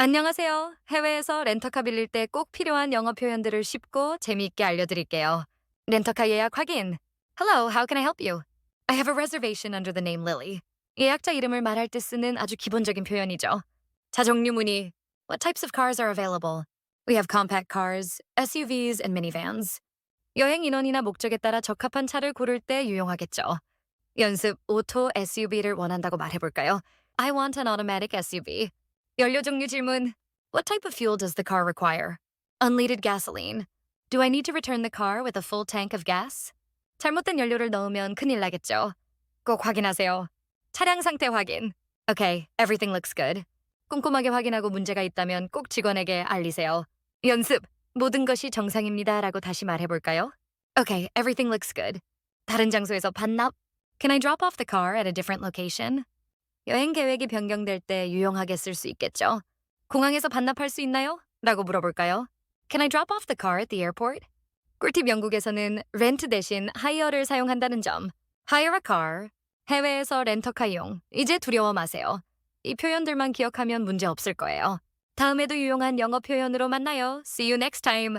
안녕하세요. 해외에서 렌터카 빌릴 때 꼭 필요한 영어 표현들을 쉽고 재미있게 알려드릴게요. 렌터카 예약 확인. Hello, how can I help you? I have a reservation under the name Lily. 예약자 이름을 말할 때 쓰는 아주 기본적인 표현이죠. 자 종류 문의. What types of cars are available? We have compact cars, SUVs, and minivans. 여행 인원이나 목적에 따라 적합한 차를 고를 때 유용하겠죠. 연습 오토 SUV를 원한다고 말해볼까요? I want an automatic SUV. 연료 종류 질문. What type of fuel does the car require? Unleaded gasoline. Do I need to return the car with a full tank of gas? 잘못된 연료를 넣으면 큰일 나겠죠. 꼭 확인하세요. 차량 상태 확인. Okay, everything looks good. 꼼꼼하게 확인하고 문제가 있다면 꼭 직원에게 알리세요. 연습. 모든 것이 정상입니다라고 다시 말해볼까요? Okay, everything looks good. 다른 장소에서 반납. Can I drop off the car at a different location? 여행 계획이 변경될 때 유용하게 쓸 수 있겠죠. 공항에서 반납할 수 있나요? 라고 물어볼까요? Can I drop off the car at the airport? 꿀팁 영국에서는 렌트 대신 하이어를 사용한다는 점. hire a car. 해외에서 렌터카 이용. 이제 두려워 마세요. 이 표현들만 기억하면 문제 없을 거예요. 다음에도 유용한 영어 표현으로 만나요. See you next time.